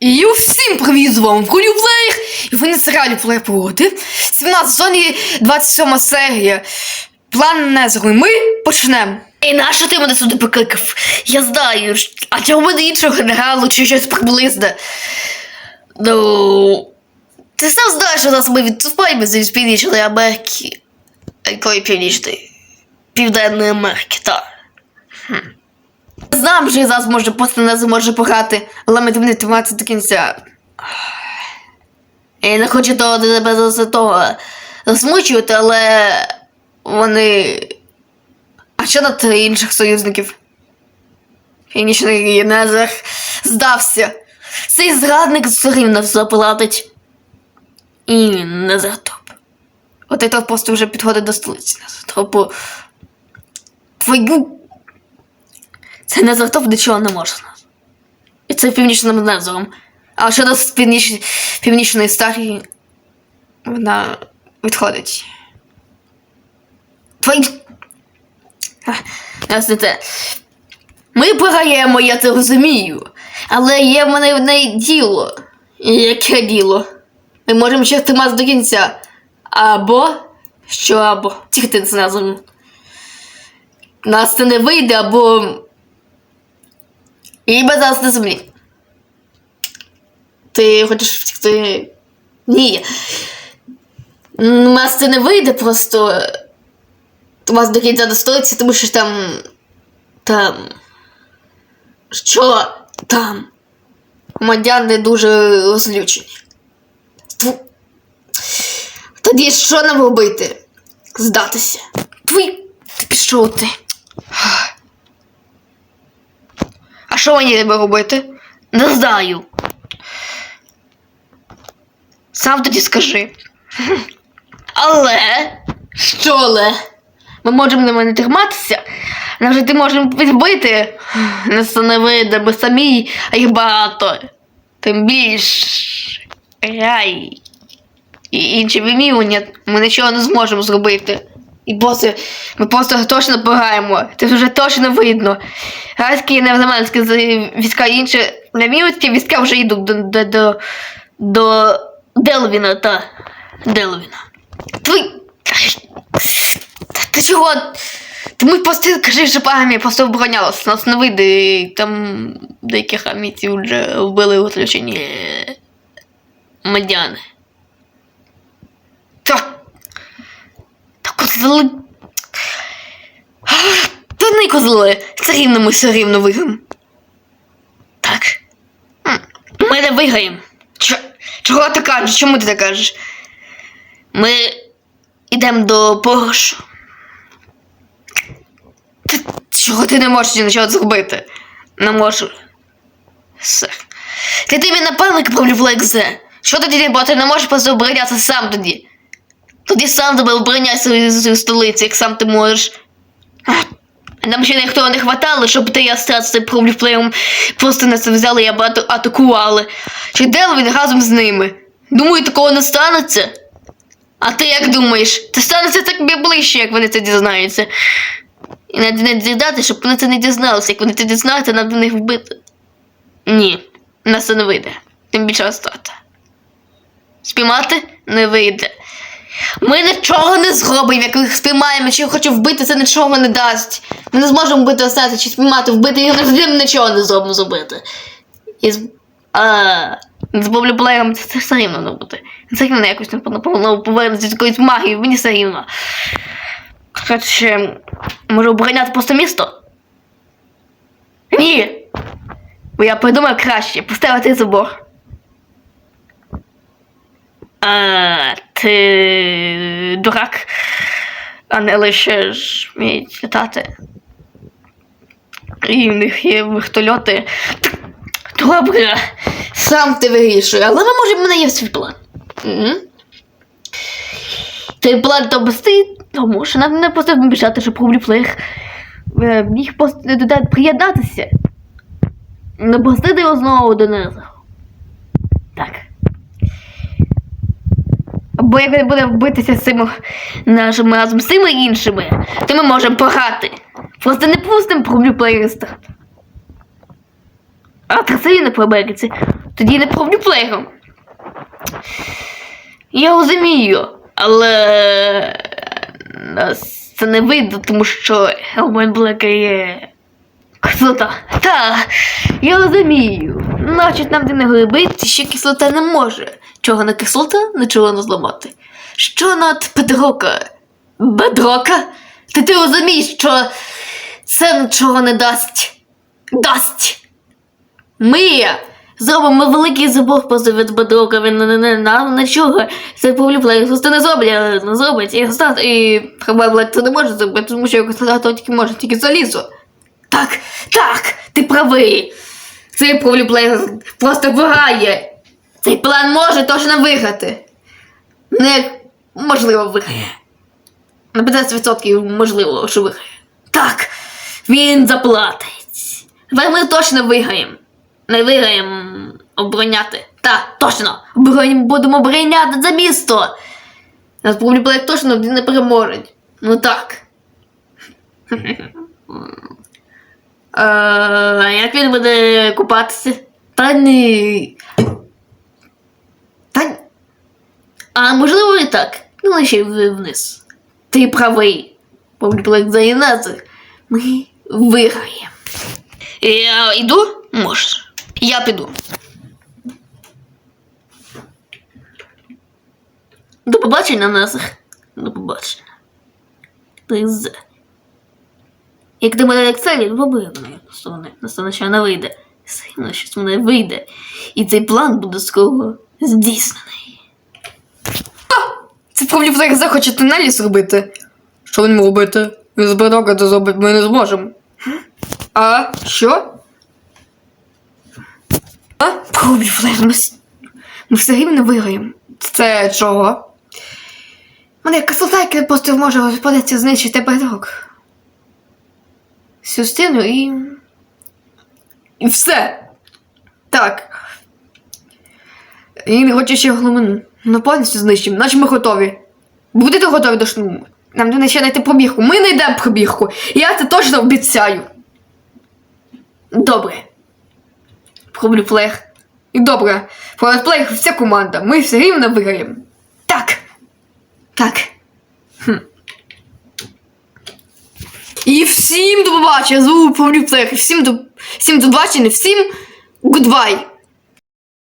І всім привіт з вами Плеєр, і ви на серіалі Плеєр Погоди. 17 зоні 27 серія. План Незеру. І ми почнемо. І нащо ти мене сюди покликав? Я знаю. А чого мене іншого генералу чи щось приблизне? Ну. Ти сам знаєш, що нас ми відступаємо з Північної Америки. Якої північної? Південної Америки, так. Знам, що зараз може просто не зможе пограти, але ми не триматися до кінця. Я не хочу того тебе за того засмучувати, але Вони. А що на три інших союзників? Північний Незер здався. цей зрадник все рівно все платить. І не за топ. От і то просто вже підходить до столиці. Тобто. Твою. Це не за топ нічого не можна. І це північним незором. А що до північ... північної старії, вона відходить. Твої. Ясно те. Ми програємо, я це розумію. Але є в мене неї діло. Яке діло? Ми можемо ще тримати до кінця. Або. Що або? Тільки з назом. Нас це не вийде, або. І без нас на землі. Ти хочеш втекти? Ні. У нас це не вийде просто. У вас до кінця до столиці, тому що там. Там. Що там? Громадяни дуже розлючені. Тоді що нам робити? Здатися. Твій. Ти пішов ти. Що мені тебе робити? Не знаю. Сам тоді скажи. Але. Що але? Ми можемо на мене триматися, навіть ти можемо відбити. Не вийде, бо самі, а їх багато. Тим більш рай і інші вимірювання ми нічого не зможемо зробити. І боси, ми просто точно пограємо. Це вже точно видно. Райські і невзаманські війська і інші намірські війська вже йдуть до, до, до, До Делвіна та Делвіна. Твій. Та Ти чого? Ти ми просто кажи, що армія просто оборонялася, нас не вийде, і там деяких аміців вже вбили у оточенні. Е, Медяни. Та. Та. Та не козли. Все рівно ми все рівно виграємо. Так. Ми не виграємо. Чого ти кажеш? Чому ти так кажеш? Ми йдемо до Порошу. Чого ти не можеш нічого зробити? Не можу. Все. Ти ти мій напарник правлю Лекзе. Що тоді, бо ти не можеш просто сам тоді? Тоді сам тебе обороняй свою, столицю, як сам ти можеш. Нам ще ніхто не хватало, щоб ти я цим проблюплеєм просто нас взяли і або атакували. Чи Делвін разом з ними? Думаю, такого не станеться. А ти як думаєш? Це станеться так ближче, як вони це дізнаються. І не, не дідати, щоб вони це не дізналися. Як вони це дізнаються, нам них вбити. Ні, нас це не вийде. Тим більше остати. Спіймати не вийде. Ми нічого не зробимо, як їх спіймаємо, чи хочу вбити, це нічого не дасть. Ми не зможемо вбити остати, чи спіймати, вбити, і ми нічого не зробимо зробити. І з... З боблюплеєм це, все рівно не буде. Це рівно якось не наповно повернеться з якоюсь магією, мені все рівно. Коротше, може обороняти просто місто? Ні. Бо я придумав краще поставити забор. А, ти дурак, а не лише ж вміють літати. І в них є вертольоти. Добре, Сам ти вирішуй, але ми можемо, в мене є свій план. Мгм. Цей план простий, тому що нам не потрібно біжати, щоб пробліплеєр міг приєднатися. Не пустити його знову до низу. Так. Бо як він буде вбитися з цими нашими разом з цими іншими, то ми можемо пограти. Просто не пустимо пробліплеєр страт. А це не по Тоді не проблюплеєм. Я розумію, але нас це не вийде, тому що Елмон Блека є кислота. Та, я розумію. Значить, нам де не глибиться, ще кислота не може. Чого не кислота, нічого не зламати. Що над Петрока? Бедрока? Ти ти розумієш, що це нічого не дасть. Дасть. Ми зробимо великий забор поза від Бедрока, він нам нічого. Це повлюбляє, просто не зроблять, не зробить. І стат, і Блек це не може зробити, тому що його тільки може, тільки залізо. Так, так, ти правий. Цей повлюбляє просто виграє. Цей план може точно виграти. Не можливо виграє. На 50% можливо, що виграє. Так, він заплатить. Ми точно виграємо. Не виграємо обороняти. Так, точно. Обороняємо, будемо обороняти за місто. Нас проблюблек точно не переможуть. Ну так. Е, як він буде купатися? Та ні. Та. А можливо і так. Ну, лише вниз. Ти правий. Проблюблек за нас. Ми виграємо. Я йду? Можеш. Я піду. До побачення, Назар. До побачення. Ти. Як ти мене як це відбобив мене настане, що вона вийде. Сильно щось мене вийде. І цей план буде скоро здійснений. Це проблюблек захоче тунелі зробити. Що він робити? Він з бедрока це зробить, ми не зможемо. А що? А? Проблюблек, ми, ми все рівно виграємо. Це чого? Мене кислота, яка просто може розпадатися, знищити бедрок. Стіну і. І все. Так. І не хоче ще глумину. Ну, повністю знищимо, наче ми готові. Будете готові до штурму? Нам треба ще знайти пробірку. Ми знайдемо пробірку. Я це точно обіцяю. Добре. Проблю плеєр. І добре. Пробlu вся команда. Ми все рівно виграємо. Так. Так. Хм. І всім до побачення. Звук Павлю Плеєр. Всім до, всім до побачення. Всім гудбай.